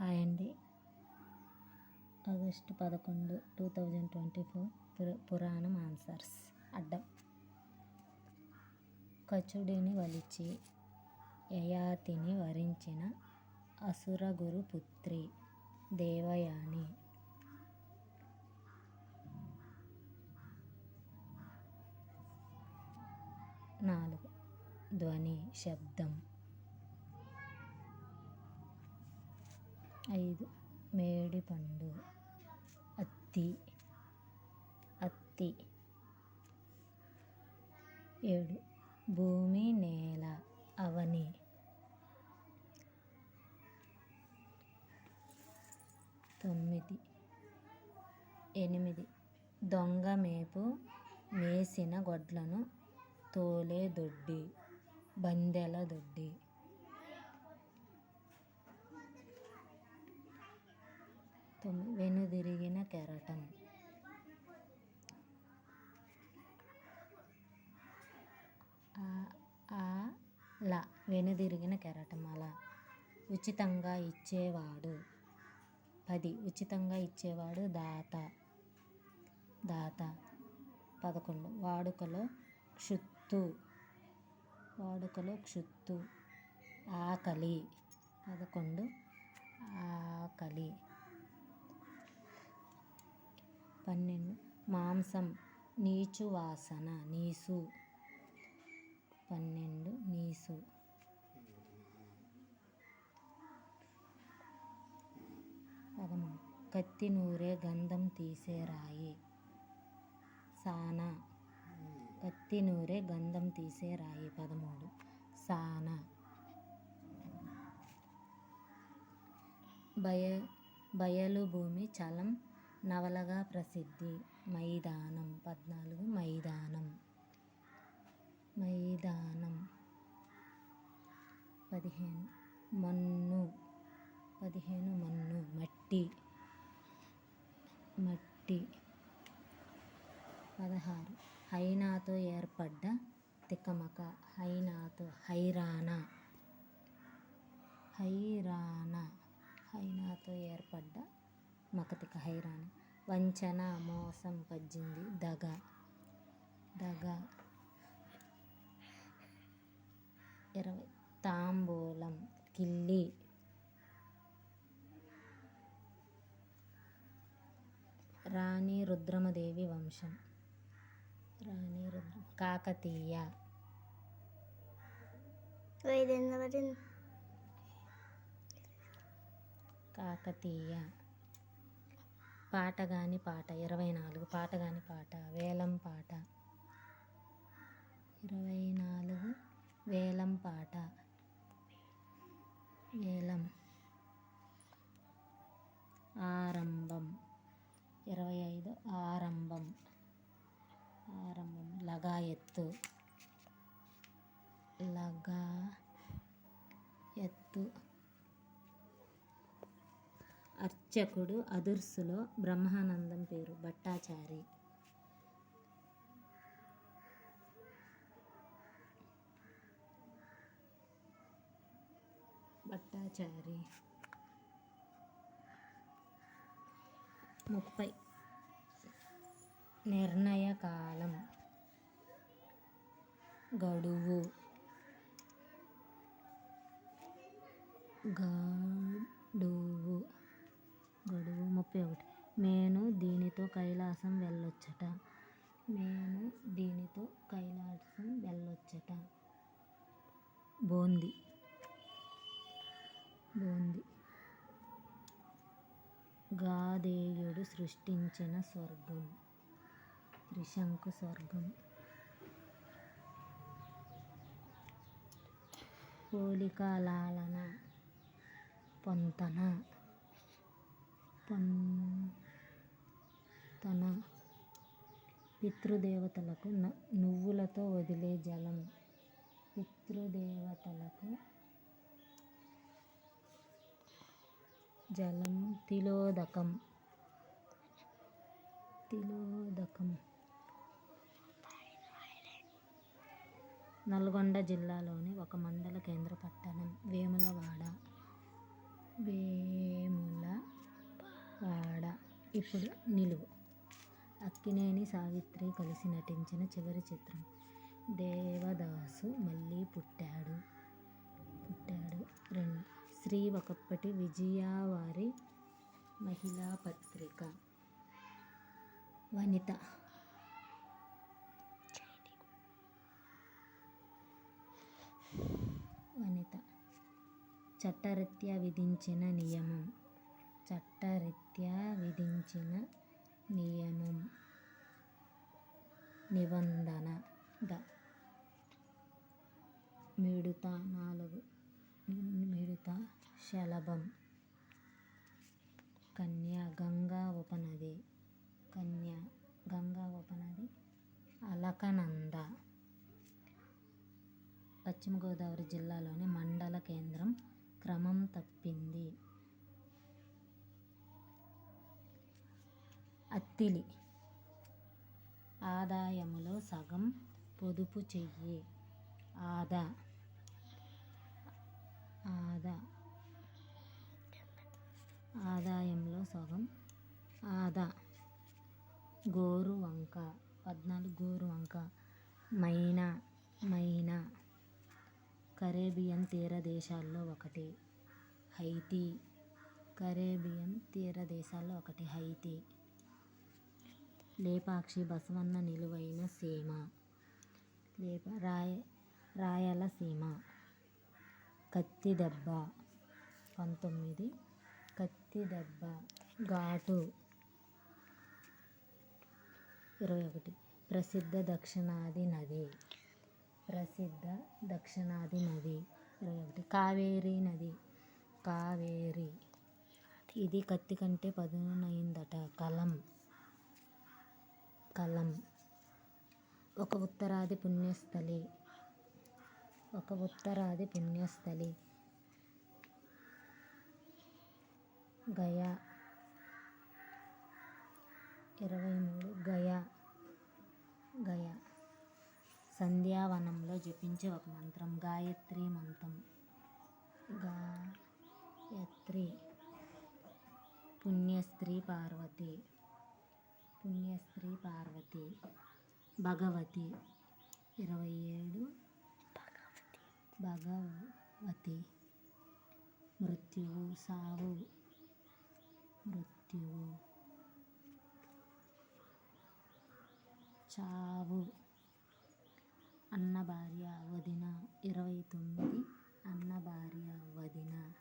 Hi అండి. August పదకొండు two thousand twenty four పుర పురాణం answers. అడ్డం. కచుడిని వలిచి యయాతిని వరించిన అసురగురు పుత్రి దేవయాని. నాలుగు. ధ్వని శబ్దం. ఐదు. మేడిపండు అత్తి. అత్తి. ఏడు. భూమి నేల అవని. తొమ్మిది. ఎనిమిది. దొంగ మేపు మేసిన గొడ్లను తోలే దొడ్డి బందెల దొడ్డి. వెనుదిరిగిన కెరటం. అలా ఆ ల వెనుదిరిగిన కెరటం అలా. ఉచితంగా ఇచ్చేవాడు. పది ఉచితంగా ఇచ్చేవాడు దాత. దాత. పదకొండు వాడుకలో క్షుత్తు. వాడుకలో క్షుత్తు. ఆకలి. పదకొండు ఆకలి. పన్నెండు. మాంసం నీచు వాసన నీసు. పన్నెండు నీసు. పదమూడు. కత్తి నూరే గంధం తీసే రాయి. సానా. కత్తి నూరే గంధం తీసే రాయి. పదమూడు. సానా. బయ బయలు భూమి చలం నవలగా ప్రసిద్ధి. మైదానం పద్నాలుగు మైదానం. మైదానం. పదిహేను మన్ను. పదిహేను మన్ను. మట్టి. మట్టి. పదహారు హైనాతో ఏర్పడ్డ తికమక. హైనాతో హైరానా హైరానా హైనాతో ఏర్పడ్డ మకతిక హైరానా వంచన మోసం పజ్జింది దగ. దగ. ఇరవై. తాంబూలం కిల్లి. రాణి రుద్రమదేవి వంశం. రాణి రుద్ర కాకతీయ. వైదేంద్రవరం పాట పాటగాని పాట ఇరవై నాలుగు పాటగాని పాట వేలం పాట. ఇరవై నాలుగు వేలం పాట. వేలం. ఆరంభం. ఇరవై ఐదు ఆరంభం. ఆరంభం. లగా ఎత్తు. లగా అర్చకుడు అదుర్సులో బ్రహ్మానందం పేరు భట్టాచారి. భట్టాచారి. ముప్పై. నిర్ణయ కాలం. గడువు. గడువు నేను దీనితో కైలాసం వెళ్ళొచ్చట. నేను దీనితో కైలాసం వెళ్ళొచ్చట. బోంది. బోంది. గాదేయుడు సృష్టించిన స్వర్గం. త్రిశంకు స్వర్గం. పోలికలాలన పొంతన పొంతన పితృదేవతలకు న- నువ్వులతో వదిలే జలం. పితృదేవతలకు జలం తిలోదకం. తిలోదకం. నల్గొండ జిల్లాలోని ఒక మండల కేంద్ర పట్టణం వేములవాడ. వేములవాడ. ఇప్పుడు నిలువు. అక్కినేని సావిత్రి కలిసి నటించిన చివరి చిత్రం. దేవదాసు మళ్ళీ పుట్టాడు. పుట్టాడు. రెండు శ్రీ ఒకప్పటి విజయవారి మహిళా పత్రిక. వనిత. వనిత. చట్టరీత్యా విధించిన నియమం. చట్టరీత్యా విధించిన నియమం నిబంధన ద. నాలుగు మిడుత శలభం. కన్య గంగా ఉపనది కన్య గంగా ఉపనది అలకనంద. పశ్చిమ గోదావరి జిల్లాలోని మండల కేంద్రం క్రమం తప్పింది. అత్తిలి ఆదాయములో సగం పొదుపు చెయ్యి. ఆదా. ఆదా. ఆదాయంలో సగం ఆదా. గోరు వంక. పద్నాలుగు గోరు వంక. మైనా మైనా. కరేబియన్ తీర దేశాల్లో ఒకటి. హైతీ. కరేబియన్ తీర దేశాల్లో ఒకటి. హైతీ. లేపాక్షి బసవన్న నిలువైన సీమ. లేప రాయ రాయలసీమ కత్తి దెబ్బ. పంతొమ్మిది. కత్తి దెబ్బ. ఘాటు. ఇరవై ఒకటి. ప్రసిద్ధ దక్షిణాది నది. ప్రసిద్ధ దక్షిణాది నది. ఇరవై ఒకటి. కావేరీ నది. కావేరి. ఇది కత్తి కంటే పదునైందట. కలం. కలం. ఒక ఉత్తరాది పుణ్యస్థలి. ఒక ఉత్తరాది పుణ్యస్థలి. గయా. ఇరవై మూడు గయా. గయా. సంధ్యావనంలో జపించే ఒక మంత్రం. గాయత్రి మంత్రం. గాయత్రి. పుణ్యస్త్రీ పార్వతి. పుణ్యస్త్రీ పార్వతి. భగవతి. ఇరవై ఏడు భగవతి. మృత్యువు సావు. మృత్యువు చావు. అన్న భార్య వదిన. ఇరవై తొమ్మిది అన్న భార్య వదిన.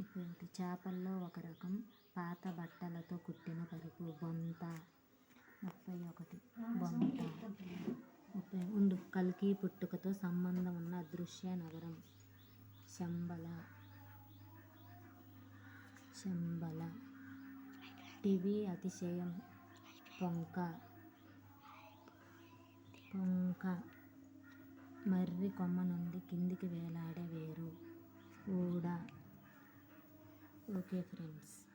ముప్పై చేపల్లో ఒక రకం పాత బట్టలతో కుట్టిన పరుపు బొంత. ముప్పై ఒకటి. బొంత. ముప్పై ఉండు. కల్కి పుట్టుకతో సంబంధం ఉన్న అదృశ్య నగరం. శంబల. శంబల. టీవీ అతిశయం. పొంక. పొంక. మర్రి కొమ్మ నుండి కిందికి వేలాడే వేరు. ఊడ. Okay friends.